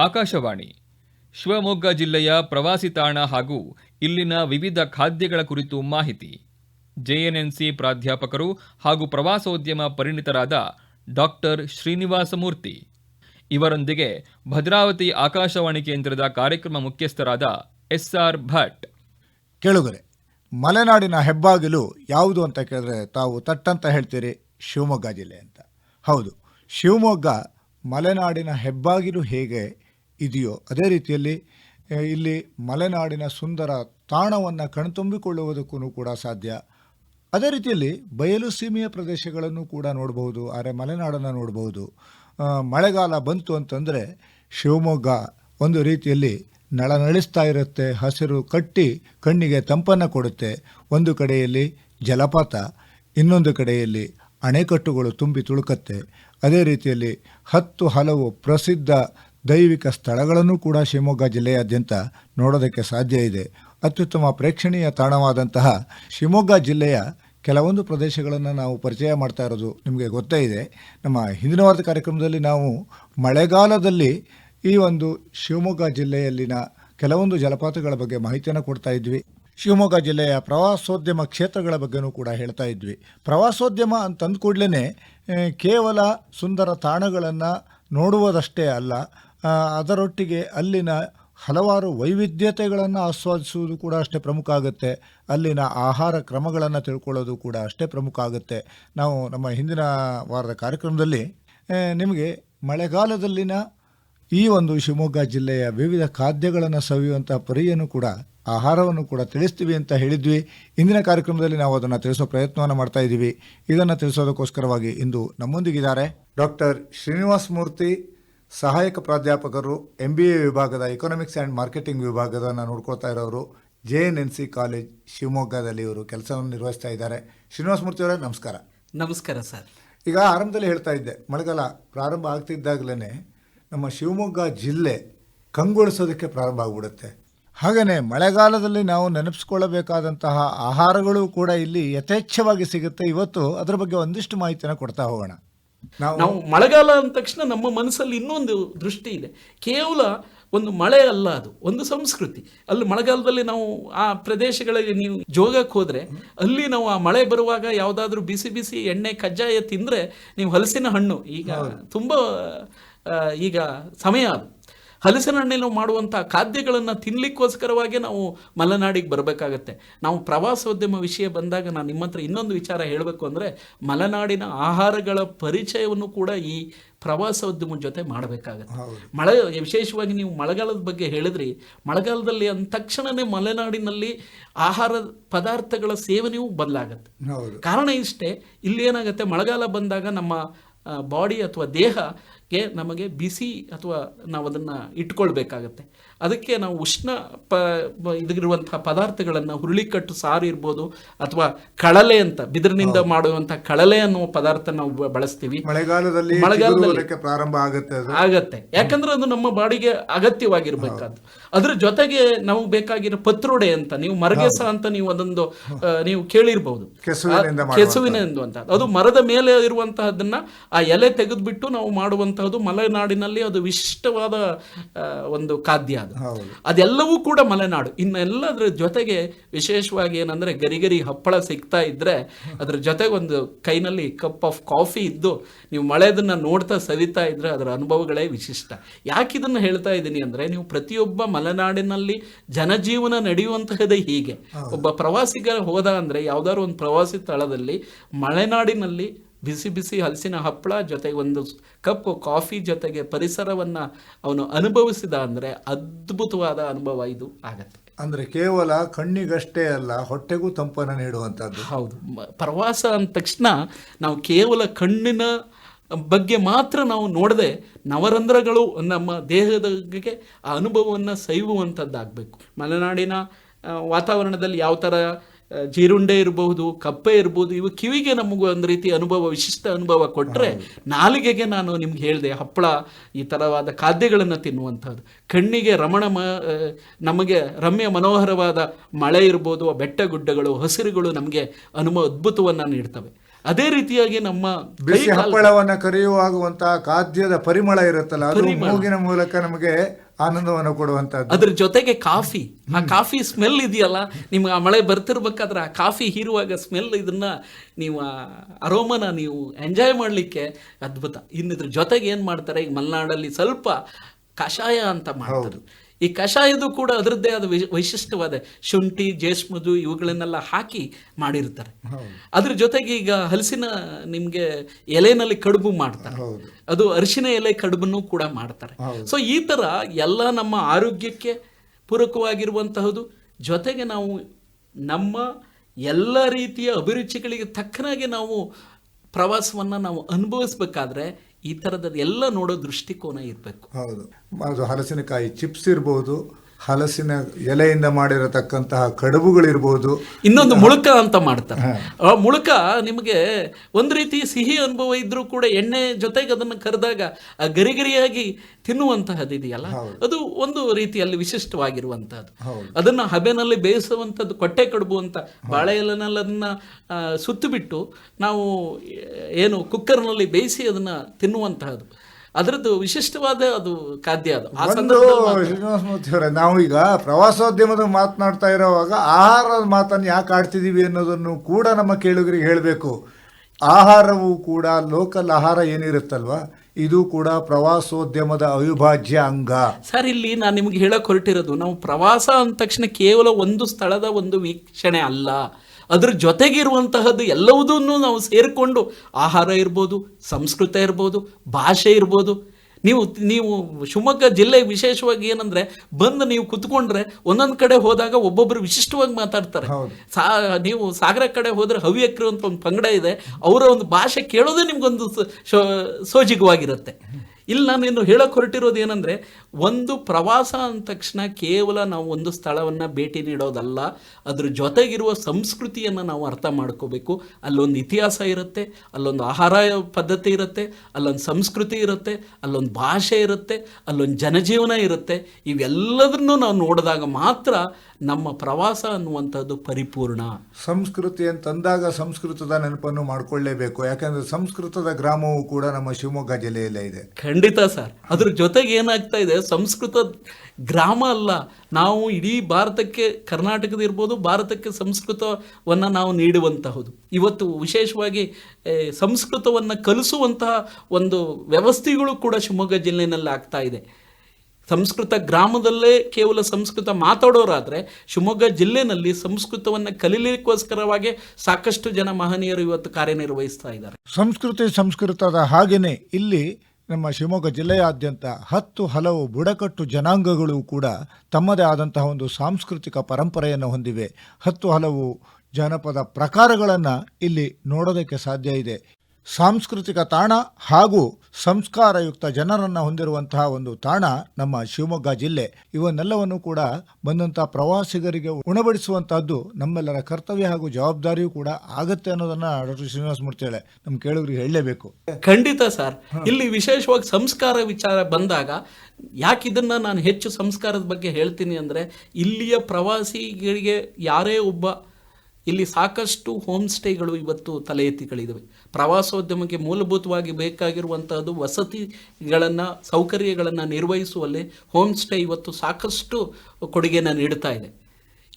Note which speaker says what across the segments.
Speaker 1: ಆಕಾಶವಾಣಿ. ಶಿವಮೊಗ್ಗ ಜಿಲ್ಲೆಯ ಪ್ರವಾಸಿ ತಾಣ ಹಾಗೂ ಇಲ್ಲಿನ ವಿವಿಧ ಖಾದ್ಯಗಳ ಕುರಿತು ಮಾಹಿತಿ. ಜೆಎನ್ಎನ್ಸಿ ಪ್ರಾಧ್ಯಾಪಕರು ಹಾಗೂ ಪ್ರವಾಸೋದ್ಯಮ ಪರಿಣಿತರಾದ ಡಾಕ್ಟರ್ ಶ್ರೀನಿವಾಸಮೂರ್ತಿ ಇವರೊಂದಿಗೆ ಭದ್ರಾವತಿ ಆಕಾಶವಾಣಿ ಕೇಂದ್ರದ ಕಾರ್ಯಕ್ರಮ ಮುಖ್ಯಸ್ಥರಾದ ಎಸ್ಆರ್ ಭಟ್.
Speaker 2: ಕೇಳುಗರೆ, ಮಲೆನಾಡಿನ ಹೆಬ್ಬಾಗಿಲು ಯಾವುದು ಅಂತ ಕೇಳಿದ್ರೆ ತಾವು ತಟ್ಟಂತ ಹೇಳ್ತೀರಿ ಶಿವಮೊಗ್ಗ ಜಿಲ್ಲೆ ಅಂತ. ಹೌದು, ಶಿವಮೊಗ್ಗ ಮಲೆನಾಡಿನ ಹೆಬ್ಬಾಗಿಲು ಹೇಗೆ ಇದೆಯೋ? ಅದೇ ರೀತಿಯಲ್ಲಿ ಇಲ್ಲಿ ಮಲೆನಾಡಿನ ಸುಂದರ ತಾಣವನ್ನು ಕಣ್ತುಂಬಿಕೊಳ್ಳುವುದಕ್ಕೂ ಕೂಡ ಸಾಧ್ಯ. ಅದೇ ರೀತಿಯಲ್ಲಿ ಬಯಲು ಸೀಮೆಯ ಪ್ರದೇಶಗಳನ್ನು ಕೂಡ ನೋಡಬಹುದು, ಆದರೆ ಮಲೆನಾಡನ್ನು ನೋಡಬಹುದು. ಮಳೆಗಾಲ ಬಂತು ಅಂತಂದರೆ ಶಿವಮೊಗ್ಗ ಒಂದು ರೀತಿಯಲ್ಲಿ ನಳನಳಿಸ್ತಾ ಇರುತ್ತೆ, ಹಸಿರು ಕಟ್ಟಿ ಕಣ್ಣಿಗೆ ತಂಪನ್ನು ಕೊಡುತ್ತೆ. ಒಂದು ಕಡೆಯಲ್ಲಿ ಜಲಪಾತ, ಇನ್ನೊಂದು ಕಡೆಯಲ್ಲಿ ಅಣೆಕಟ್ಟುಗಳು ತುಂಬಿ ತುಳುಕತ್ತೆ. ಅದೇ ರೀತಿಯಲ್ಲಿ ಹತ್ತು ಹಲವು ಪ್ರಸಿದ್ಧ ದೈವಿಕ ಸ್ಥಳಗಳನ್ನು ಕೂಡ ಶಿವಮೊಗ್ಗ ಜಿಲ್ಲೆಯಾದ್ಯಂತ ನೋಡೋದಕ್ಕೆ ಸಾಧ್ಯ ಇದೆ. ಅತ್ಯುತ್ತಮ ಪ್ರೇಕ್ಷಣೀಯ ತಾಣವಾದಂತಹ ಶಿವಮೊಗ್ಗ ಜಿಲ್ಲೆಯ ಕೆಲವೊಂದು ಪ್ರದೇಶಗಳನ್ನು ನಾವು ಪರಿಚಯ ಮಾಡ್ತಾ ಇರೋದು ನಿಮಗೆ ಗೊತ್ತೇ ಇದೆ. ನಮ್ಮ ಹಿಂದಿನ ವಾರದ ಕಾರ್ಯಕ್ರಮದಲ್ಲಿ ನಾವು ಮಳೆಗಾಲದಲ್ಲಿ ಈ ಒಂದು ಶಿವಮೊಗ್ಗ ಜಿಲ್ಲೆಯಲ್ಲಿನ ಕೆಲವೊಂದು ಜಲಪಾತಗಳ ಬಗ್ಗೆ ಮಾಹಿತಿಯನ್ನು ಕೊಡ್ತಾ ಇದ್ವಿ. ಶಿವಮೊಗ್ಗ ಜಿಲ್ಲೆಯ ಪ್ರವಾಸೋದ್ಯಮ ಕ್ಷೇತ್ರಗಳ ಬಗ್ಗೆನೂ ಕೂಡ ಹೇಳ್ತಾ ಇದ್ವಿ. ಪ್ರವಾಸೋದ್ಯಮ ಅಂತಂದ ಕೂಡಲೇ ಕೇವಲ ಸುಂದರ ತಾಣಗಳನ್ನು ನೋಡುವುದಷ್ಟೇ ಅಲ್ಲ ಅದರೊಟ್ಟಿಗೆ ಅಲ್ಲಿನ ಹಲವಾರು ವೈವಿಧ್ಯತೆಗಳನ್ನು ಆಸ್ವಾದಿಸುವುದು ಕೂಡ ಅಷ್ಟೇ ಪ್ರಮುಖ ಆಗುತ್ತೆ. ಅಲ್ಲಿನ ಆಹಾರ ಕ್ರಮಗಳನ್ನು ತಿಳ್ಕೊಳ್ಳೋದು ಕೂಡ ಅಷ್ಟೇ ಪ್ರಮುಖ ಆಗುತ್ತೆ. ನಾವು ನಮ್ಮ ಹಿಂದಿನ ವಾರದ ಕಾರ್ಯಕ್ರಮದಲ್ಲಿ ನಿಮಗೆ ಮಳೆಗಾಲದಲ್ಲಿನ ಈ ಒಂದು ಶಿವಮೊಗ್ಗ ಜಿಲ್ಲೆಯ ವಿವಿಧ ಖಾದ್ಯಗಳನ್ನು ಸವಿಯುವಂಥ ಪರಿಯನ್ನು ಕೂಡ, ಆಹಾರವನ್ನು ಕೂಡ ತಿಳಿಸ್ತೀವಿ ಅಂತ ಹೇಳಿದ್ವಿ. ಇಂದಿನ ಕಾರ್ಯಕ್ರಮದಲ್ಲಿ ನಾವು ಅದನ್ನು ತಿಳಿಸೋ ಪ್ರಯತ್ನವನ್ನು ಮಾಡ್ತಾ ಇದ್ದೀವಿ ಇದನ್ನು ತಿಳಿಸೋದಕ್ಕೋಸ್ಕರವಾಗಿ ಇಂದು ನಮ್ಮೊಂದಿಗಿದ್ದಾರೆ ಡಾಕ್ಟರ್ ಶ್ರೀನಿವಾಸ ಮೂರ್ತಿ ಸಹಾಯಕ ಪ್ರಾಧ್ಯಾಪಕರು ಎಂ ಬಿ ಎ ವಿಭಾಗದ ಎಕನಾಮಿಕ್ಸ್ ಆ್ಯಂಡ್ ಮಾರ್ಕೆಟಿಂಗ್ ವಿಭಾಗದನ್ನು ನೋಡ್ಕೊಳ್ತಾ ಇರೋರು J N N C college ಶಿವಮೊಗ್ಗದಲ್ಲಿ ಇವರು ಕೆಲಸವನ್ನು ನಿರ್ವಹಿಸ್ತಾ ಇದ್ದಾರೆ. ಶ್ರೀನಿವಾಸ ಮೂರ್ತಿ ಅವರೇ ನಮಸ್ಕಾರ.
Speaker 3: ನಮಸ್ಕಾರ ಸರ್.
Speaker 2: ಈಗ ಆರಂಭದಲ್ಲಿ ಹೇಳ್ತಾ ಇದ್ದೆ ಮಳೆಗಾಲ ಪ್ರಾರಂಭ ಆಗ್ತಿದ್ದಾಗಲೇ ನಮ್ಮ ಶಿವಮೊಗ್ಗ ಜಿಲ್ಲೆ ಕಂಗೊಳಿಸೋದಕ್ಕೆ ಪ್ರಾರಂಭ ಆಗ್ಬಿಡುತ್ತೆ. ಹಾಗೆಯೇ ಮಳೆಗಾಲದಲ್ಲಿ ನಾವು ನೆನಪಿಸ್ಕೊಳ್ಳಬೇಕಾದಂತಹ ಆಹಾರಗಳು ಕೂಡ ಇಲ್ಲಿ ಯಥೇಚ್ಛವಾಗಿ ಸಿಗುತ್ತೆ. ಇವತ್ತು ಅದರ ಬಗ್ಗೆ ಒಂದಿಷ್ಟು ಮಾಹಿತಿಯನ್ನು ಕೊಡ್ತಾ ಹೋಗೋಣ. ನಾವು
Speaker 3: ಮಳೆಗಾಲ ಅಂದ ತಕ್ಷಣ ನಮ್ಮ ಮನಸ್ಸಲ್ಲಿ ಇನ್ನೊಂದು ದೃಷ್ಟಿ ಇದೆ. ಕೇವಲ ಒಂದು ಮಳೆ ಅಲ್ಲ ಅದು ಒಂದು ಸಂಸ್ಕೃತಿ. ಅಲ್ಲಿ ಮಳೆಗಾಲದಲ್ಲಿ ನಾವು ಆ ಪ್ರದೇಶಗಳಿಗೆ ನೀವು ಜೋಗಕ್ಕೆ ಹೋದರೆ ಅಲ್ಲಿ ನಾವು ಆ ಮಳೆ ಬರುವಾಗ ಯಾವುದಾದ್ರೂ ಬಿಸಿ ಬಿಸಿ ಎಣ್ಣೆ ಕಜ್ಜಾಯ ತಿಂದ್ರೆ ನೀವು ಹಲಸಿನ ಹಣ್ಣು ಈಗ ತುಂಬ ಈಗ ಸಮಯ ಅದು. ಹಲಸಿನ ಹಣ್ಣಿನ ಮಾಡುವಂಥ ಖಾದ್ಯಗಳನ್ನು ತಿನ್ನಲಿಕ್ಕೋಸ್ಕರವಾಗಿ ನಾವು ಮಲೆನಾಡಿಗೆ ಬರಬೇಕಾಗತ್ತೆ. ನಾವು ಪ್ರವಾಸೋದ್ಯಮ ವಿಷಯ ಬಂದಾಗ ನಾನು ನಿಮ್ಮ ಹತ್ರ ಇನ್ನೊಂದು ವಿಚಾರ ಹೇಳಬೇಕು ಅಂದರೆ ಮಲೆನಾಡಿನ ಆಹಾರಗಳ ಪರಿಚಯವನ್ನು ಕೂಡ ಈ ಪ್ರವಾಸೋದ್ಯಮ ಜೊತೆ ಮಾಡಬೇಕಾಗತ್ತೆ. ಮಳೆ ವಿಶೇಷವಾಗಿ ನೀವು ಮಳೆಗಾಲದ ಬಗ್ಗೆ ಹೇಳಿದ್ರಿ ಮಳೆಗಾಲದಲ್ಲಿ ಅಂದ ತಕ್ಷಣವೇ ಮಲೆನಾಡಿನಲ್ಲಿ ಆಹಾರ ಪದಾರ್ಥಗಳ ಸೇವನೆಯು ಬದಲಾಗತ್ತೆ. ಕಾರಣ ಇಷ್ಟೇ ಇಲ್ಲಿ ಏನಾಗುತ್ತೆ ಮಳೆಗಾಲ ಬಂದಾಗ ನಮ್ಮ ಬಾಡಿ ಅಥವಾ ದೇಹಕ್ಕೆ ನಮಗೆ ಬಿಸಿ ಅಥವಾ ನಾವು ಅದನ್ನು ಇಟ್ಕೊಳ್ಬೇಕಾಗತ್ತೆ. ಅದಕ್ಕೆ ನಾವು ಉಷ್ಣ ಪ ಇದಿರುವಂತಹ ಪದಾರ್ಥಗಳನ್ನು ಹುರುಳಿಕಟ್ಟು ಸಾರು ಇರ್ಬೋದು ಅಥವಾ ಕಳಲೆ ಅಂತ ಬಿದಿರಿನಿಂದ ಮಾಡುವಂತಹ ಕಳಲೆ ಅನ್ನುವ ಪದಾರ್ಥ ನಾವು ಬಳಸ್ತೀವಿ.
Speaker 2: ಮಳೆಗಾಲದಲ್ಲಿ
Speaker 3: ಮಳೆಗಾಲದಲ್ಲಿ
Speaker 2: ಪ್ರಾರಂಭ ಆಗುತ್ತೆ
Speaker 3: ಆಗತ್ತೆ. ಯಾಕಂದ್ರೆ ಅದು ನಮ್ಮ ಬಾಡಿಗೆ ಅಗತ್ಯವಾಗಿರ್ಬೇಕಾದ್ದು. ಅದ್ರ ಜೊತೆಗೆ ನಾವು ಬೇಕಾಗಿರೋ ಪತ್ರೊಡೆ ಅಂತ ನೀವು ಮರಗೆಸ ಅಂತ ನೀವು ಅದೊಂದು ನೀವು ಕೇಳಿರ್ಬಹುದು
Speaker 2: ಕೆಸುವಿನಿಂದ
Speaker 3: ಅಂತ ಅದು ಮರದ ಮೇಲೆ ಇರುವಂತಹದನ್ನ ಆ ಎಲೆ ತೆಗೆದುಬಿಟ್ಟು ನಾವು ಮಾಡುವಂತಹದ್ದು ಮಲೆನಾಡಿನಲ್ಲಿ ಅದು ವಿಶಿಷ್ಟವಾದ ಒಂದು ಖಾದ್ಯ ಅದು. ಅದೆಲ್ಲವೂ ಕೂಡ ಮಲೆನಾಡು. ಇನ್ನೆಲ್ಲದ್ರ ಜೊತೆಗೆ ವಿಶೇಷವಾಗಿ ಏನಂದ್ರೆ ಗರಿ ಗರಿ ಹಪ್ಪಳ ಸಿಗ್ತಾ ಇದ್ರೆ ಅದ್ರ ಜೊತೆಗೆ ಒಂದು ಕೈನಲ್ಲಿ ಕಪ್ ಆಫ್ ಕಾಫಿ ಇದ್ದು ನೀವು ಮಳೆದನ್ನ ನೋಡ್ತಾ ಸವಿತಾ ಇದ್ರೆ ಅದರ ಅನುಭವಗಳೇ ವಿಶಿಷ್ಟ. ಯಾಕೆ ಇದನ್ನ ಹೇಳ್ತಾ ಇದ್ದೀನಿ ಅಂದ್ರೆ ನೀವು ಪ್ರತಿಯೊಬ್ಬ ಮಲೆನಾಡಿನಲ್ಲಿ ಜನಜೀವನ ನಡೆಯುವಂತಹದೇ ಹೀಗೆ. ಒಬ್ಬ ಪ್ರವಾಸಿಗರ ಹೋದ ಅಂದ್ರೆ ಯಾವ್ದಾದ್ರು ಒಂದು ಪ್ರವಾಸಿ ಸ್ಥಳದಲ್ಲಿ ಮಲೆನಾಡಿನಲ್ಲಿ ಬಿಸಿ ಬಿಸಿ ಹಲಸಿನ ಹಪ್ಪಳ ಜೊತೆಗೆ ಒಂದು ಕಪ್ ಕಾಫಿ ಜೊತೆಗೆ ಪರಿಸರವನ್ನ ಅವನು ಅನುಭವಿಸಿದ ಅಂದ್ರೆ ಅದ್ಭುತವಾದ ಅನುಭವ ಇದು ಆಗತ್ತೆ.
Speaker 2: ಅಂದ್ರೆ ಕೇವಲ ಕಣ್ಣಿಗಷ್ಟೇ ಅಲ್ಲ ಹೊಟ್ಟೆಗೂ ತಂಪನ್ನು ನೀಡುವಂತದ್ದು
Speaker 3: ಹೌದು. ಪ್ರವಾಸ ಅಂದ ತಕ್ಷಣ ನಾವು ಕೇವಲ ಕಣ್ಣಿನ ಬಗ್ಗೆ ಮಾತ್ರ ನಾವು ನೋಡದೆ ನವರಂಧ್ರಗಳು ನಮ್ಮ ದೇಹದಗೆ ಆ ಅನುಭವವನ್ನು ಸೈವುವಂಥದ್ದಾಗಬೇಕು ಮಲೆನಾಡಿನ ವಾತಾವರಣದಲ್ಲಿ ಯಾವ ಥರ ಜೀರುಂಡೆ ಇರಬಹುದು ಕಪ್ಪೆ ಇರ್ಬೋದು ಇವು ಕಿವಿಗೆ ನಮಗೂ ಒಂದು ರೀತಿ ಅನುಭವ ವಿಶಿಷ್ಟ ಅನುಭವ ಕೊಟ್ಟರೆ ನಾಲಿಗೆಗೆ ನಾನು ನಿಮ್ಗೆ ಹೇಳಿದೆ ಹಪ್ಪಳ ಈ ಥರವಾದ ಖಾದ್ಯಗಳನ್ನು ತಿನ್ನುವಂಥದ್ದು. ಕಣ್ಣಿಗೆ ರಮಣ ಮ ನಮಗೆ ರಮ್ಯ ಮನೋಹರವಾದ ಮಳೆ ಇರ್ಬೋದು ಬೆಟ್ಟ ಗುಡ್ಡಗಳು ಹಸಿರುಗಳು ನಮಗೆ ಅನುಭವ ಅದ್ಭುತವನ್ನು ನೀಡ್ತವೆ. ಅದೇ ರೀತಿಯಾಗಿ ನಮ್ಮ ಬಿಳಿ
Speaker 2: ಹಪ್ಪಳವನ್ನ ಕರೆಯುವಾಗುವಂತಹ ಖಾದ್ಯದ ಪರಿಮಳ ಇರುತ್ತಲ್ಲ ಅದು ಮೂಗಿನ ಮೂಲಕ ನಮಗೆ ಆನಂದವನ್ನು ಕೊಡುವಂತದ್ದು
Speaker 3: ಅದ್ರ ಜೊತೆಗೆ ಕಾಫಿ. ಆ ಕಾಫಿ ಸ್ಮೆಲ್ ಇದೆಯಲ್ಲ? ನಿಮ್ಗೆ ಆ ಮಳೆ ಬರ್ತಿರ್ಬೇಕಾದ್ರೆ ಆ ಕಾಫಿ ಹೀರುವಾಗ ಸ್ಮೆಲ್ ಇದನ್ನ ನೀವು ಅರೋಮನ ನೀವು ಎಂಜಾಯ್ ಮಾಡಲಿಕ್ಕೆ ಅದ್ಭುತ. ಇನ್ನು ಇದ್ರ ಜೊತೆಗೆ ಏನು ಮಾಡ್ತಾರೆ? ಈಗ ಮಲೆನಾಡಲ್ಲಿ ಸ್ವಲ್ಪ ಕಷಾಯ ಅಂತ ಮಾಡ್ತಾರೆ. ಈ ಕಷಾಯದು ಕೂಡ ಅದರದ್ದೇ ಆದ ವೈಶಿಷ್ಟ್ಯವಾದ ಶುಂಠಿ ಜೇಷ್ಮದು ಇವುಗಳನ್ನೆಲ್ಲ ಹಾಕಿ ಮಾಡಿರ್ತಾರೆ. ಅದ್ರ ಜೊತೆಗೆ ಈಗ ಹಲಸಿನ ನಿಮ್ಗೆ ಎಲೆನಲ್ಲಿ ಕಡುಬು ಮಾಡ್ತಾರೆ. ಅದು ಅರಿಶಿನ ಎಲೆ ಕಡುಬನ್ನು ಕೂಡ ಮಾಡ್ತಾರೆ. ಸೊ ಈ ತರ ಎಲ್ಲ ನಮ್ಮ ಆರೋಗ್ಯಕ್ಕೆ ಪೂರಕವಾಗಿರುವಂತಹದು. ಜೊತೆಗೆ ನಾವು ನಮ್ಮ ಎಲ್ಲ ರೀತಿಯ ಅಭಿರುಚಿಗಳಿಗೆ ತಕ್ಕನಾಗಿ ನಾವು ಪ್ರವಾಸವನ್ನ ನಾವು ಅನುಭವಿಸ್ಬೇಕಾದ್ರೆ ಈ ಥರದ ಎಲ್ಲ ನೋಡೋ ದೃಷ್ಟಿಕೋನ ಇರಬೇಕು.
Speaker 2: ಹೌದು. ಹಲಸಿನಕಾಯಿ ಚಿಪ್ಸ್ ಇರ್ಬೋದು ಹಲಸಿನ ಎಲೆಯಿಂದ ಮಾಡಿರತಕ್ಕಂತಹ ಕಡುಬುಗಳಿರ್ಬೋದು.
Speaker 3: ಇನ್ನೊಂದು ಮುಳುಕ ಅಂತ ಮಾಡ್ತಾರೆ. ಆ ಮುಳುಕ ನಿಮಗೆ ಒಂದು ರೀತಿ ಸಿಹಿ ಅನುಭವ ಇದ್ರೂ ಕೂಡ ಎಣ್ಣೆ ಜೊತೆಗೆ ಅದನ್ನು ಕರೆದಾಗ ಆ ಗರಿಗರಿಯಾಗಿ ತಿನ್ನುವಂತಹದ್ದು ಇದೆಯಲ್ಲ? ಅದು ಒಂದು ರೀತಿಯಲ್ಲಿ ವಿಶಿಷ್ಟವಾಗಿರುವಂತಹದ್ದು. ಅದನ್ನ ಹಬೆನಲ್ಲಿ ಬೇಯಿಸುವಂಥದ್ದು ಕೊಟ್ಟೆ ಕಡುಬು ಅಂತ ಬಾಳೆ ಎಲೆನಲ್ಲದನ್ನು ಸುತ್ತುಬಿಟ್ಟು ನಾವು ಏನು ಕುಕ್ಕರ್ನಲ್ಲಿ ಬೇಯಿಸಿ ಅದನ್ನ ತಿನ್ನುವಂತಹದ್ದು. ಅದರದ್ದು ವಿಶಿಷ್ಟವಾದ ಅದು ಖಾದ್ಯ ಅದು. ಆ ಸಂದರ್ಭದಲ್ಲಿ ಮಾತ್ರ.
Speaker 2: ಶ್ರೀನಿವಾಸ ಮೂರ್ತಿ ಅವರೇ ನಾವು ಈಗ ಪ್ರವಾಸೋದ್ಯಮದ ಮಾತನಾಡ್ತಾ ಇರುವಾಗ ಆಹಾರದ ಮಾತನ್ನು ಯಾಕೆ ಆಡ್ತಿದ್ದೀವಿ ಅನ್ನೋದನ್ನು ಕೂಡ ನಮ್ಮ ಕೇಳುಗರಿಗೆ ಹೇಳಬೇಕು. ಆಹಾರವು ಕೂಡ ಲೋಕಲ್ ಆಹಾರ ಏನಿರುತ್ತಲ್ವಾ? ಇದು ಕೂಡ ಪ್ರವಾಸೋದ್ಯಮದ ಅವಿಭಾಜ್ಯ ಅಂಗ.
Speaker 3: ಸರ್ ಇಲ್ಲಿ ನಾನು ನಿಮ್ಗೆ ಹೇಳಕ್ ಹೊರಟಿರೋದು ನಾವು ಪ್ರವಾಸ ಅಂದ ತಕ್ಷಣ ಕೇವಲ ಒಂದು ಸ್ಥಳದ ಒಂದು ವೀಕ್ಷಣೆ ಅಲ್ಲ. ಅದ್ರ ಜೊತೆಗಿರುವಂತಹದ್ದು ಎಲ್ಲವುದನ್ನು ನಾವು ಸೇರಿಕೊಂಡು ಆಹಾರ ಇರ್ಬೋದು ಸಂಸ್ಕೃತ ಇರ್ಬೋದು ಭಾಷೆ ಇರ್ಬೋದು. ನೀವು ನೀವು ಶಿವಮೊಗ್ಗ ಜಿಲ್ಲೆ ವಿಶೇಷವಾಗಿ ಏನಂದ್ರೆ ಬಂದು ನೀವು ಕುತ್ಕೊಂಡ್ರೆ ಒಂದೊಂದು ಕಡೆ ಹೋದಾಗ ಒಬ್ಬೊಬ್ಬರು ವಿಶಿಷ್ಟವಾಗಿ ಮಾತಾಡ್ತಾರೆ. ಸಾ ನೀವು ಸಾಗರ ಕಡೆ ಹೋದ್ರೆ ಹವ್ಯಕ್ರು ಅಂತ ಒಂದು ಪಂಗಡ ಇದೆ ಅವರ ಒಂದು ಭಾಷೆ ಕೇಳೋದೇ ನಿಮ್ಗೊಂದು ಸೋಜಿಗವಾಗಿರುತ್ತೆ. ಇಲ್ಲಿ ನಾನು ಇನ್ನು ಹೇಳಕ್ಕೆ ಹೊರಟಿರೋದು ಏನಂದರೆ ಒಂದು ಪ್ರವಾಸ ಅಂದ ತಕ್ಷಣ ಕೇವಲ ನಾವು ಒಂದು ಸ್ಥಳವನ್ನು ಭೇಟಿ ನೀಡೋದಲ್ಲ ಅದ್ರ ಜೊತೆಗಿರುವ ಸಂಸ್ಕೃತಿಯನ್ನು ನಾವು ಅರ್ಥ ಮಾಡ್ಕೋಬೇಕು. ಅಲ್ಲೊಂದು ಇತಿಹಾಸ ಇರುತ್ತೆ ಅಲ್ಲೊಂದು ಆಹಾರ ಪದ್ಧತಿ ಇರುತ್ತೆ ಅಲ್ಲೊಂದು ಸಂಸ್ಕೃತಿ ಇರುತ್ತೆ ಅಲ್ಲೊಂದು ಭಾಷೆ ಇರುತ್ತೆ ಅಲ್ಲೊಂದು ಜನಜೀವನ ಇರುತ್ತೆ. ಇವೆಲ್ಲದನ್ನು ನಾವು ನೋಡಿದಾಗ ಮಾತ್ರ ನಮ್ಮ ಪ್ರವಾಸ ಅನ್ನುವಂಥದ್ದು ಪರಿಪೂರ್ಣ.
Speaker 2: ಸಂಸ್ಕೃತಿ ಅಂತಂದಾಗ ಸಂಸ್ಕೃತದ ನೆನಪನ್ನು ಮಾಡಿಕೊಳ್ಳೇಬೇಕು. ಯಾಕಂದ್ರೆ ಸಂಸ್ಕೃತದ ಗ್ರಾಮವು ಕೂಡ ನಮ್ಮ ಶಿವಮೊಗ್ಗ ಜಿಲ್ಲೆಯಲ್ಲೇ ಇದೆ.
Speaker 3: ಖಂಡಿತ ಸರ್. ಅದ್ರ ಜೊತೆಗೆ ಏನಾಗ್ತಾ ಇದೆ, ಸಂಸ್ಕೃತ ಗ್ರಾಮ ಅಲ್ಲ, ನಾವು ಇಡೀ ಭಾರತಕ್ಕೆ, ಕರ್ನಾಟಕದ ಇರ್ಬೋದು, ಭಾರತಕ್ಕೆ ಸಂಸ್ಕೃತವನ್ನು ನಾವು ನೀಡುವಂತಹದು. ಇವತ್ತು ವಿಶೇಷವಾಗಿ ಸಂಸ್ಕೃತವನ್ನು ಕಲಿಸುವಂತಹ ಒಂದು ವ್ಯವಸ್ಥೆಗಳು ಕೂಡ ಶಿವಮೊಗ್ಗ ಜಿಲ್ಲೆಯಲ್ಲಿ ಆಗ್ತಾ ಇದೆ. ಸಂಸ್ಕೃತ ಗ್ರಾಮದಲ್ಲೇ ಕೇವಲ ಸಂಸ್ಕೃತ ಮಾತಾಡೋರಾದರೆ, ಶಿವಮೊಗ್ಗ ಜಿಲ್ಲೆನಲ್ಲಿ ಸಂಸ್ಕೃತವನ್ನು ಕಲೀಲಿಕ್ಕೋಸ್ಕರವಾಗಿ ಸಾಕಷ್ಟು ಜನ ಮಹನೀಯರು ಇವತ್ತು ಕಾರ್ಯನಿರ್ವಹಿಸ್ತಾ ಇದ್ದಾರೆ.
Speaker 2: ಸಂಸ್ಕೃತಿ ಸಂಸ್ಕೃತದ ಹಾಗೆಯೇ ಇಲ್ಲಿ ನಮ್ಮ ಶಿವಮೊಗ್ಗ ಜಿಲ್ಲೆಯಾದ್ಯಂತ ಹತ್ತು ಹಲವು ಬುಡಕಟ್ಟು ಜನಾಂಗಗಳು ಕೂಡ ತಮ್ಮದೇ ಆದಂತಹ ಒಂದು ಸಾಂಸ್ಕೃತಿಕ ಪರಂಪರೆಯನ್ನು ಹೊಂದಿವೆ. ಹತ್ತು ಹಲವು ಜನಪದ ಪ್ರಕಾರಗಳನ್ನು ಇಲ್ಲಿ ನೋಡೋದಕ್ಕೆ ಸಾಧ್ಯ ಇದೆ. ಸಾಂಸ್ಕೃತಿಕ ತಾಣ ಹಾಗೂ ಸಂಸ್ಕಾರಯುಕ್ತ ಜನರನ್ನು ಹೊಂದಿರುವಂತಹ ಒಂದು ತಾಣ ನಮ್ಮ ಶಿವಮೊಗ್ಗ ಜಿಲ್ಲೆ. ಇವನ್ನೆಲ್ಲವನ್ನು ಕೂಡ ಬಂದಂಥ ಪ್ರವಾಸಿಗರಿಗೆ ಉಣಬಡಿಸುವಂತಹದ್ದು ನಮ್ಮೆಲ್ಲರ ಕರ್ತವ್ಯ ಹಾಗೂ ಜವಾಬ್ದಾರಿಯೂ ಕೂಡ ಆಗತ್ತೆ ಅನ್ನೋದನ್ನ ಡಾಕ್ಟರ್ ಶ್ರೀನಿವಾಸ ಮೂರ್ತಿ ಹೇಳೆ ನಮ್ಮ ಕೇಳುಗರಿಗೆ ಹೇಳಲೇಬೇಕು.
Speaker 3: ಖಂಡಿತ ಸರ್. ಇಲ್ಲಿ ವಿಶೇಷವಾಗಿ ಸಂಸ್ಕಾರ ವಿಚಾರ ಬಂದಾಗ ಯಾಕೆ ಇದನ್ನ ನಾನು ಹೆಚ್ಚು ಸಂಸ್ಕಾರದ ಬಗ್ಗೆ ಹೇಳ್ತೀನಿ ಅಂದ್ರೆ ಇಲ್ಲಿಯ ಪ್ರವಾಸಿಗಳಿಗೆ ಯಾರೇ ಒಬ್ಬ ಇಲ್ಲಿ ಸಾಕಷ್ಟು ಹೋಮ್ ಸ್ಟೇಗಳು ಇವತ್ತು ತಲೆ ಎತ್ತಿಗಳಿದ್ದಾವೆ ಪ್ರವಾಸೋದ್ಯಮಕ್ಕೆ ಮೂಲಭೂತವಾಗಿ ಬೇಕಾಗಿರುವಂತಹದ್ದು ವಸತಿಗಳನ್ನು, ಸೌಕರ್ಯಗಳನ್ನು ನಿರ್ವಹಿಸುವಲ್ಲಿ ಹೋಮ್ ಸ್ಟೇ ಇವತ್ತು ಸಾಕಷ್ಟು ಕೊಡುಗೆಯನ್ನು ನೀಡ್ತಾ ಇದೆ.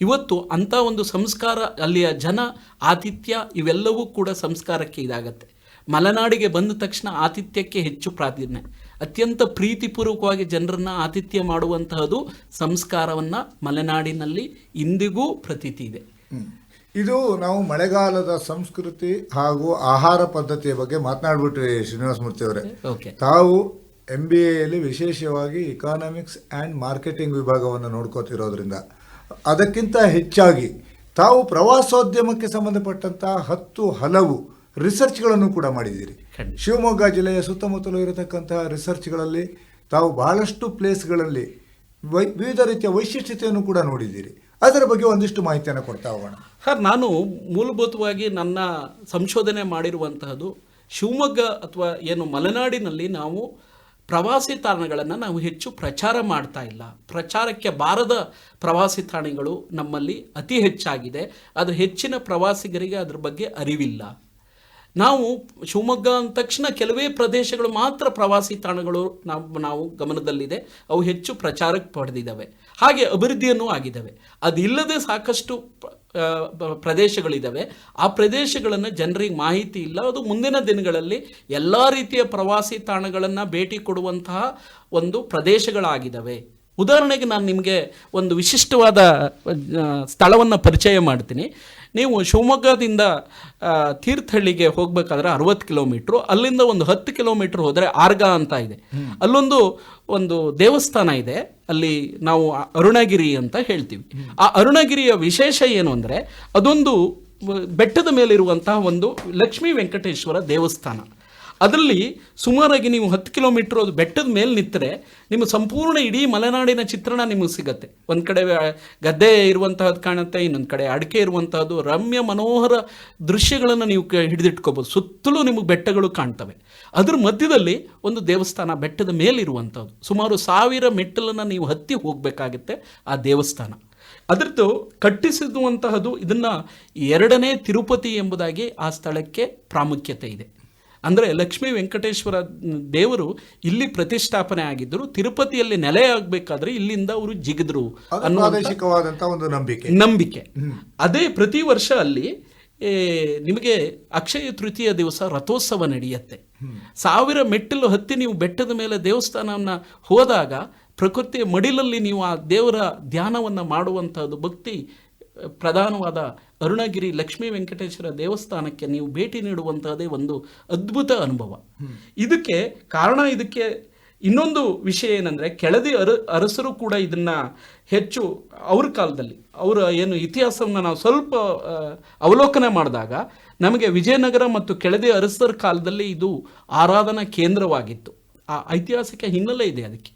Speaker 3: ಇವತ್ತು ಅಂಥ ಒಂದು ಸಂಸ್ಕಾರ, ಅಲ್ಲಿಯ ಜನ ಆತಿಥ್ಯ ಇವೆಲ್ಲವೂ ಕೂಡ ಸಂಸ್ಕಾರಕ್ಕೆ ಇದಾಗತ್ತೆ. ಮಲೆನಾಡಿಗೆ ಬಂದ ತಕ್ಷಣ ಆತಿಥ್ಯಕ್ಕೆ ಹೆಚ್ಚು ಪ್ರಾಧಾನ್ಯ. ಅತ್ಯಂತ ಪ್ರೀತಿಪೂರ್ವಕವಾಗಿ ಜನರನ್ನು ಆತಿಥ್ಯ ಮಾಡುವಂತಹದು ಸಂಸ್ಕಾರವನ್ನು ಮಲೆನಾಡಿನಲ್ಲಿ ಇಂದಿಗೂ ಪ್ರತೀತಿ ಇದೆ.
Speaker 2: ಇದು ನಾವು ಮಳೆಗಾಲದ ಸಂಸ್ಕೃತಿ ಹಾಗೂ ಆಹಾರ ಪದ್ಧತಿಯ ಬಗ್ಗೆ ಮಾತನಾಡ್ಬಿಟ್ರಿ ಶ್ರೀನಿವಾಸ ಮೂರ್ತಿ ಅವರೇ. ತಾವು ಎಂ ಬಿ ಎಯಲ್ಲಿ ವಿಶೇಷವಾಗಿ ಇಕಾನಮಿಕ್ಸ್ ಆ್ಯಂಡ್ ಮಾರ್ಕೆಟಿಂಗ್ ವಿಭಾಗವನ್ನು ನೋಡ್ಕೋತಿರೋದ್ರಿಂದ ಅದಕ್ಕಿಂತ ಹೆಚ್ಚಾಗಿ ತಾವು ಪ್ರವಾಸೋದ್ಯಮಕ್ಕೆ ಸಂಬಂಧಪಟ್ಟಂತಹ ಹತ್ತು ಹಲವು ರಿಸರ್ಚ್ಗಳನ್ನು ಕೂಡ ಮಾಡಿದ್ದೀರಿ. ಶಿವಮೊಗ್ಗ ಜಿಲ್ಲೆಯ ಸುತ್ತಮುತ್ತಲು ಇರತಕ್ಕಂತಹ ರಿಸರ್ಚ್ಗಳಲ್ಲಿ ತಾವು ಬಹಳಷ್ಟು ಪ್ಲೇಸ್ಗಳಲ್ಲಿ ವೈ ವಿವಿಧ ರೀತಿಯ ವೈಶಿಷ್ಟ್ಯತೆಯನ್ನು ಕೂಡ ನೋಡಿದ್ದೀರಿ. ಅದರ ಬಗ್ಗೆ ಒಂದಿಷ್ಟು ಮಾಹಿತಿಯನ್ನು ಕೊಡ್ತಾ ಹೋಗೋಣ.
Speaker 3: ಸರ್, ನಾನು ಮೂಲಭೂತವಾಗಿ ನನ್ನ ಸಂಶೋಧನೆ ಮಾಡಿರುವಂತಹದ್ದು ಶಿವಮೊಗ್ಗ ಅಥವಾ ಏನು ಮಲೆನಾಡಿನಲ್ಲಿ ನಾವು ಪ್ರವಾಸಿ ತಾಣಗಳನ್ನು ನಾವು ಹೆಚ್ಚು ಪ್ರಚಾರ ಮಾಡ್ತಾ ಇಲ್ಲ. ಪ್ರಚಾರಕ್ಕೆ ಬಾರದ ಪ್ರವಾಸಿ ತಾಣಗಳು ನಮ್ಮಲ್ಲಿ ಅತಿ ಹೆಚ್ಚಾಗಿದೆ. ಆದರೆ ಹೆಚ್ಚಿನ ಪ್ರವಾಸಿಗರಿಗೆ ಅದ್ರ ಬಗ್ಗೆ ಅರಿವಿಲ್ಲ. ನಾವು ಶಿವಮೊಗ್ಗ ಅಂದ ತಕ್ಷಣ ಕೆಲವೇ ಪ್ರದೇಶಗಳು ಮಾತ್ರ ಪ್ರವಾಸಿ ತಾಣಗಳು ನಾವು ನಾವು ಗಮನದಲ್ಲಿದೆ. ಅವು ಹೆಚ್ಚು ಪ್ರಚಾರಕ್ಕೆ ಪಡೆದಿದ್ದಾವೆ. ಹಾಗೆ ಅಭಿವೃದ್ಧಿಯನ್ನು ಆಗಿದ್ದಾವೆ. ಅದಿಲ್ಲದೆ ಸಾಕಷ್ಟು ಪ್ರದೇಶಗಳಿದ್ದಾವೆ. ಆ ಪ್ರದೇಶಗಳನ್ನು ಜನರಿಗೆ ಮಾಹಿತಿ ಇಲ್ಲ. ಅದು ಮುಂದಿನ ದಿನಗಳಲ್ಲಿ ಎಲ್ಲ ರೀತಿಯ ಪ್ರವಾಸಿ ತಾಣಗಳನ್ನು ಭೇಟಿ ಕೊಡುವಂತಹ ಒಂದು ಪ್ರದೇಶಗಳಾಗಿದ್ದಾವೆ. ಉದಾಹರಣೆಗೆ ನಾನು ನಿಮಗೆ ಒಂದು ವಿಶಿಷ್ಟವಾದ ಸ್ಥಳವನ್ನು ಪರಿಚಯ ಮಾಡ್ತೀನಿ. ನೀವು ಶಿವಮೊಗ್ಗದಿಂದ ತೀರ್ಥಹಳ್ಳಿಗೆ ಹೋಗಬೇಕಾದ್ರೆ ಅರವತ್ತು ಕಿಲೋಮೀಟ್ರು ಅಲ್ಲಿಂದ ಒಂದು ಹತ್ತು ಕಿಲೋಮೀಟ್ರ್ ಹೋದರೆ ಆರ್ಗ ಅಂತ ಇದೆ. ಅಲ್ಲೊಂದು ಒಂದು ದೇವಸ್ಥಾನ ಇದೆ. ಅಲ್ಲಿ ನಾವು ಅರುಣಗಿರಿ ಅಂತ ಹೇಳ್ತೀವಿ. ಆ ಅರುಣಗಿರಿಯ ವಿಶೇಷ ಏನು ಅಂದರೆ ಅದೊಂದು ಬೆಟ್ಟದ ಮೇಲಿರುವಂತಹ ಒಂದು ಲಕ್ಷ್ಮೀ ವೆಂಕಟೇಶ್ವರ ದೇವಸ್ಥಾನ. ಅದರಲ್ಲಿ ಸುಮಾರಾಗಿ ನೀವು ಹತ್ತು ಕಿಲೋಮೀಟ್ರ್ ಅದು ಬೆಟ್ಟದ ಮೇಲೆ ನಿಂತರೆ ನಿಮ್ಮ ಸಂಪೂರ್ಣ ಇಡೀ ಮಲೆನಾಡಿನ ಚಿತ್ರಣ ನಿಮಗೆ ಸಿಗತ್ತೆ. ಒಂದು ಕಡೆ ಗದ್ದೆ ಇರುವಂತಹದ್ದು ಕಾಣುತ್ತೆ, ಇನ್ನೊಂದು ಕಡೆ ಅಡಿಕೆ ಇರುವಂತಹದ್ದು ರಮ್ಯ ಮನೋಹರ ದೃಶ್ಯಗಳನ್ನು ನೀವು ಹಿಡಿದಿಟ್ಕೋಬೋದು. ಸುತ್ತಲೂ ನಿಮಗೆ ಬೆಟ್ಟಗಳು ಕಾಣ್ತವೆ. ಅದ್ರ ಮಧ್ಯದಲ್ಲಿ ಒಂದು ದೇವಸ್ಥಾನ ಬೆಟ್ಟದ ಮೇಲಿರುವಂಥದ್ದು ಸುಮಾರು ಸಾವಿರ ಮೆಟ್ಟಲನ್ನು ನೀವು ಹತ್ತಿ ಹೋಗಬೇಕಾಗುತ್ತೆ ಆ ದೇವಸ್ಥಾನ. ಅದರದ್ದು ಕಟ್ಟಿಸಿರುವಂತಹದ್ದು ಇದನ್ನು ಎರಡನೇ ತಿರುಪತಿ ಎಂಬುದಾಗಿ ಆ ಸ್ಥಳಕ್ಕೆ ಪ್ರಾಮುಖ್ಯತೆ ಇದೆ. ಅಂದರೆ ಲಕ್ಷ್ಮೀ ವೆಂಕಟೇಶ್ವರ ದೇವರು ಇಲ್ಲಿ ಪ್ರತಿಷ್ಠಾಪನೆ ಆಗಿದ್ದರು. ತಿರುಪತಿಯಲ್ಲಿ ನೆಲೆಯಾಗಬೇಕಾದ್ರೆ ಇಲ್ಲಿಂದ ಅವರು ಜಿಗಿದ್ರು
Speaker 2: ಒಂದು ನಂಬಿಕೆ.
Speaker 3: ನಂಬಿಕೆ. ಅದೇ ಪ್ರತಿ ವರ್ಷ ಅಲ್ಲಿ ನಿಮಗೆ ಅಕ್ಷಯ ತೃತೀಯ ದಿವಸ ರಥೋತ್ಸವ ನಡೆಯುತ್ತೆ. ಸಾವಿರ ಮೆಟ್ಟಿಲು ಹತ್ತಿ ನೀವು ಬೆಟ್ಟದ ಮೇಲೆ ದೇವಸ್ಥಾನವನ್ನು ಹೋದಾಗ ಪ್ರಕೃತಿಯ ಮಡಿಲಲ್ಲಿ ನೀವು ಆ ದೇವರ ಧ್ಯಾನವನ್ನು ಮಾಡುವಂಥದ್ದು ಭಕ್ತಿ ಪ್ರಧಾನವಾದ ಅರುಣಗಿರಿ ಲಕ್ಷ್ಮೀ ವೆಂಕಟೇಶ್ವರ ದೇವಸ್ಥಾನಕ್ಕೆ ನೀವು ಭೇಟಿ ನೀಡುವಂತಹದೇ ಒಂದು ಅದ್ಭುತ ಅನುಭವ. ಇದಕ್ಕೆ ಕಾರಣ ಇದಕ್ಕೆ ಇನ್ನೊಂದು ವಿಷಯ ಏನಂದ್ರೆ ಕೆಳದಿ ಅರ ಅರಸರು ಕೂಡ ಇದನ್ನ ಹೆಚ್ಚು ಅವ್ರ ಕಾಲದಲ್ಲಿ ಅವರ ಏನು ಇತಿಹಾಸವನ್ನು ನಾವು ಸ್ವಲ್ಪ ಅವಲೋಕನ ಮಾಡಿದಾಗ ನಮಗೆ ವಿಜಯನಗರ ಮತ್ತು ಕೆಳದಿ ಅರಸರ ಕಾಲದಲ್ಲಿ ಇದು ಆರಾಧನಾ ಕೇಂದ್ರವಾಗಿತ್ತು. ಆ ಐತಿಹಾಸಿಕ ಹಿನ್ನೆಲೆ ಇದೆ ಅದಕ್ಕೆ.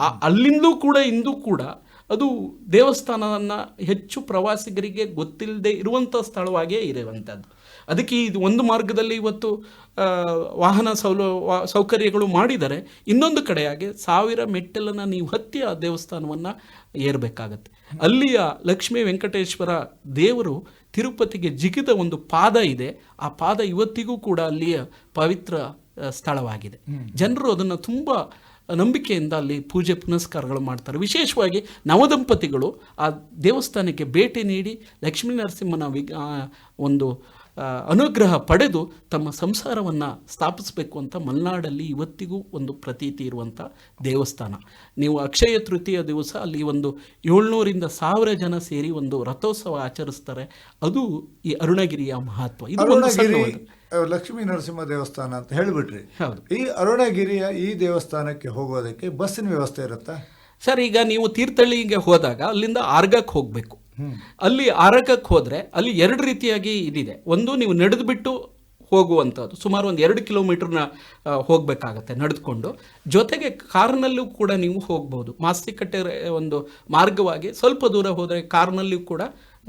Speaker 3: ಆ ಅಲ್ಲಿಂದಲೂ ಕೂಡ ಇಂದು ಕೂಡ ಅದು ದೇವಸ್ಥಾನವನ್ನು ಹೆಚ್ಚು ಪ್ರವಾಸಿಗರಿಗೆ ಗೊತ್ತಿಲ್ಲದೆ ಇರುವಂಥ ಸ್ಥಳವಾಗಿಯೇ ಇರುವಂಥದ್ದು ಅದಕ್ಕೆ ಇದು ಒಂದು ಮಾರ್ಗದಲ್ಲಿ ಇವತ್ತು ವಾಹನ ಸೌಲ ವಾ- ಸೌಕರ್ಯಗಳು ಮಾಡಿದರೆ ಇನ್ನೊಂದು ಕಡೆಯಾಗಿ ಸಾವಿರ ಮೆಟ್ಟಲನ್ನು ನೀವು ಹತ್ತಿ ಆ ದೇವಸ್ಥಾನವನ್ನು ಏರಬೇಕಾಗತ್ತೆ. ಅಲ್ಲಿಯ ಲಕ್ಷ್ಮೀ ವೆಂಕಟೇಶ್ವರ ದೇವರು ತಿರುಪತಿಗೆ ಜಿಗಿದ ಒಂದು ಪಾದ ಇದೆ. ಆ ಪಾದ ಇವತ್ತಿಗೂ ಕೂಡ ಅಲ್ಲಿಯ ಪವಿತ್ರ ಸ್ಥಳವಾಗಿದೆ. ಜನರು ಅದನ್ನು ತುಂಬ ನಂಬಿಕೆಯಿಂದ ಅಲ್ಲಿ ಪೂಜೆ ಪುನಸ್ಕಾರಗಳು ಮಾಡ್ತಾರೆ. ವಿಶೇಷವಾಗಿ ನವದಂಪತಿಗಳು ಆ ದೇವಸ್ಥಾನಕ್ಕೆ ಭೇಟಿ ನೀಡಿ ಲಕ್ಷ್ಮೀ ನರಸಿಂಹನ ವಿ ಒಂದು ಅನುಗ್ರಹ ಪಡೆದು ತಮ್ಮ ಸಂಸಾರವನ್ನು ಸ್ಥಾಪಿಸಬೇಕು ಅಂತ ಮಲೆನಾಡಲ್ಲಿ ಇವತ್ತಿಗೂ ಒಂದು ಪ್ರತೀತಿ ಇರುವಂಥ ದೇವಸ್ಥಾನ. ನೀವು ಅಕ್ಷಯ ತೃತೀಯ ದಿವಸ ಅಲ್ಲಿ ಒಂದು ಏಳ್ನೂರಿಂದ ಸಾವಿರ ಜನ ಸೇರಿ ಒಂದು ರಥೋತ್ಸವ ಆಚರಿಸ್ತಾರೆ. ಅದು ಈ ಅರುಣಗಿರಿಯ ಮಹತ್ವ. ಇದು
Speaker 2: ಲಕ್ಷ್ಮೀ ನರಸಿಂಹ ದೇವಸ್ಥಾನ ಅಂತ ಹೇಳಿಬಿಟ್ರಿ.
Speaker 3: ಹೌದು.
Speaker 2: ಈ ಅರುಣಗಿರಿಯ ಈ ದೇವಸ್ಥಾನಕ್ಕೆ ಹೋಗೋದಕ್ಕೆ ಬಸ್ಸಿನ ವ್ಯವಸ್ಥೆ ಇರುತ್ತಾ?
Speaker 3: ಸರ್ ಈಗ ನೀವು ತೀರ್ಥಹಳ್ಳಿಗೆ ಹೋದಾಗ ಅಲ್ಲಿಂದ ಆರ್ಗಕ್ಕೆ ಹೋಗಬೇಕು. ಅಲ್ಲಿ ಆರಗಕ್ಕೆ ಹೋದರೆ ಅಲ್ಲಿ ಎರಡು ರೀತಿಯಾಗಿ ಇದಿದೆ. ಒಂದು ನೀವು ನಡೆದು ಬಿಟ್ಟು ಹೋಗುವಂಥದ್ದು, ಸುಮಾರು ಒಂದು ಎರಡು ಕಿಲೋಮೀಟ್ರನ್ನ ಹೋಗಬೇಕಾಗತ್ತೆ ನಡೆದುಕೊಂಡು. ಜೊತೆಗೆ ಕಾರ್ನಲ್ಲೂ ಕೂಡ ನೀವು ಹೋಗ್ಬೋದು. ಮಾಸ್ತಿಕಟ್ಟೆ ಒಂದು ಮಾರ್ಗವಾಗಿ ಸ್ವಲ್ಪ ದೂರ ಹೋದರೆ ಕಾರ್ನಲ್ಲಿಯೂ ಕೂಡ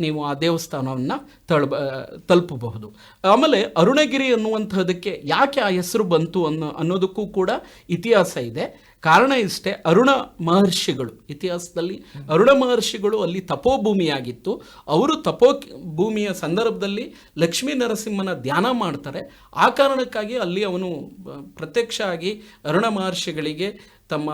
Speaker 3: ನೀವು ಆ ದೇವಸ್ಥಾನವನ್ನು ತಳ ತಲುಪಬಹುದು. ಆಮೇಲೆ ಅರುಣಗಿರಿ ಅನ್ನುವಂಥದ್ದಕ್ಕೆ ಯಾಕೆ ಆ ಹೆಸರು ಬಂತು ಅನ್ನೋ, ಅನ್ನೋದಕ್ಕೂ ಕೂಡ ಇತಿಹಾಸ ಇದೆ. ಕಾರಣ ಇಷ್ಟೇ, ಅರುಣ ಮಹರ್ಷಿಗಳು, ಇತಿಹಾಸದಲ್ಲಿ ಅರುಣ ಮಹರ್ಷಿಗಳು ಅಲ್ಲಿ ತಪೋಭೂಮಿಯಾಗಿತ್ತು. ಅವರು ತಪೋ ಭೂಮಿಯ ಸಂದರ್ಭದಲ್ಲಿ ಲಕ್ಷ್ಮೀ ನರಸಿಂಹನ ಧ್ಯಾನ ಮಾಡ್ತಾರೆ. ಆ ಕಾರಣಕ್ಕಾಗಿ ಅಲ್ಲಿ ಅವನು ಪ್ರತ್ಯಕ್ಷ ಆಗಿ ಅರುಣ ಮಹರ್ಷಿಗಳಿಗೆ ತಮ್ಮ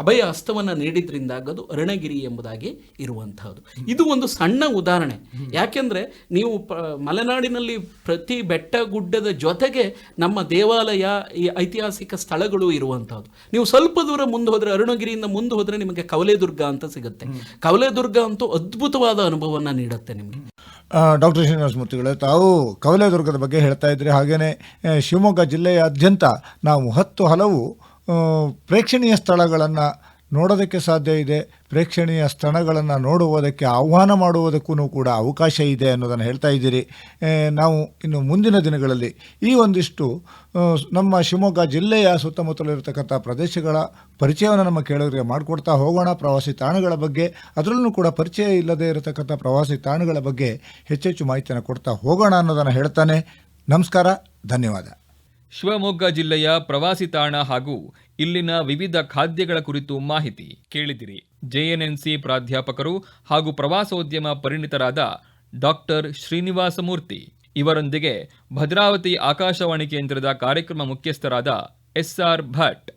Speaker 3: ಅಭಯ ಹಸ್ತವನ್ನು ನೀಡಿದ್ರಿಂದಾಗದು ಅರುಣಗಿರಿ ಎಂಬುದಾಗಿ ಇರುವಂತಹದ್ದು ಇದು ಒಂದು ಸಣ್ಣ ಉದಾಹರಣೆ. ಯಾಕೆಂದ್ರೆ ನೀವು ಪ, ಮಲೆನಾಡಿನಲ್ಲಿ ಪ್ರತಿ ಬೆಟ್ಟ ಗುಡ್ಡದ ಜೊತೆಗೆ ನಮ್ಮ ದೇವಾಲಯ, ಈ ಐತಿಹಾಸಿಕ ಸ್ಥಳಗಳು ಇರುವಂಥದ್ದು ನೀವು ಸ್ವಲ್ಪ ದೂರ ಮುಂದೆ ಹೋದರೆ, ಅರುಣಗಿರಿಯಿಂದ ಮುಂದೆ ಹೋದರೆ ನಿಮಗೆ ಕವಲೆದುರ್ಗ ಅಂತ ಸಿಗುತ್ತೆ. ಕವಲೆದುರ್ಗ ಅಂತೂ ಅದ್ಭುತವಾದ ಅನುಭವವನ್ನು ನೀಡುತ್ತೆ ನಿಮಗೆ.
Speaker 2: ಡಾಕ್ಟರ್ ಶ್ರೀನಿವಾಸ ಮೂರ್ತಿಗಳೇ, ತಾವು ಕವಲೆದುರ್ಗದ ಬಗ್ಗೆ ಹೇಳ್ತಾ ಇದ್ರಿ. ಹಾಗೆಯೇ ಶಿವಮೊಗ್ಗ ಜಿಲ್ಲೆಯಾದ್ಯಂತ ನಾವು ಹತ್ತು ಹಲವು ಪ್ರೇಕ್ಷಣೀಯ ಸ್ಥಳಗಳನ್ನು ನೋಡೋದಕ್ಕೆ ಸಾಧ್ಯ ಇದೆ. ಪ್ರೇಕ್ಷಣೀಯ ಸ್ಥಳಗಳನ್ನು ನೋಡುವುದಕ್ಕೆ ಆಹ್ವಾನ ಮಾಡುವುದಕ್ಕೂ ಕೂಡ ಅವಕಾಶ ಇದೆ ಅನ್ನೋದನ್ನು ಹೇಳ್ತಾ ಇದ್ದೀರಿ. ನಾವು ಇನ್ನು ಮುಂದಿನ ದಿನಗಳಲ್ಲಿ ಈ ಒಂದಿಷ್ಟು ನಮ್ಮ ಶಿವಮೊಗ್ಗ ಜಿಲ್ಲೆಯ ಸುತ್ತಮುತ್ತಲಿರತಕ್ಕಂಥ ಪ್ರದೇಶಗಳ ಪರಿಚಯವನ್ನು ನಮ್ಮ ಕೇಳೋರಿಗೆ ಮಾಡಿಕೊಡ್ತಾ ಹೋಗೋಣ. ಪ್ರವಾಸಿ ತಾಣಗಳ ಬಗ್ಗೆ, ಅದರಲ್ಲೂ ಕೂಡ ಪರಿಚಯ ಇಲ್ಲದೆ ಇರತಕ್ಕಂಥ ಪ್ರವಾಸಿ ತಾಣಗಳ ಬಗ್ಗೆ ಹೆಚ್ಚೆಚ್ಚು ಮಾಹಿತಿಯನ್ನು ಕೊಡ್ತಾ ಹೋಗೋಣ ಅನ್ನೋದನ್ನು ಹೇಳ್ತಾನೆ. ನಮಸ್ಕಾರ, ಧನ್ಯವಾದ.
Speaker 1: ಶಿವಮೊಗ್ಗ ಜಿಲ್ಲೆಯ ಪ್ರವಾಸಿ ತಾಣ ಹಾಗೂ ಇಲ್ಲಿನ ವಿವಿಧ ಖಾದ್ಯಗಳ ಕುರಿತು ಮಾಹಿತಿ ಕೇಳಿದಿರಿ. ಜೆಎನ್ಎನ್ಸಿ ಪ್ರಾಧ್ಯಾಪಕರು ಹಾಗೂ ಪ್ರವಾಸೋದ್ಯಮ ಪರಿಣಿತರಾದ ಡಾಕ್ಟರ್ ಶ್ರೀನಿವಾಸಮೂರ್ತಿ ಇವರೊಂದಿಗೆ ಭದ್ರಾವತಿ ಆಕಾಶವಾಣಿ ಕೇಂದ್ರದ ಕಾರ್ಯಕ್ರಮ ಮುಖ್ಯಸ್ಥರಾದ ಎಸ್ಆರ್ ಭಟ್.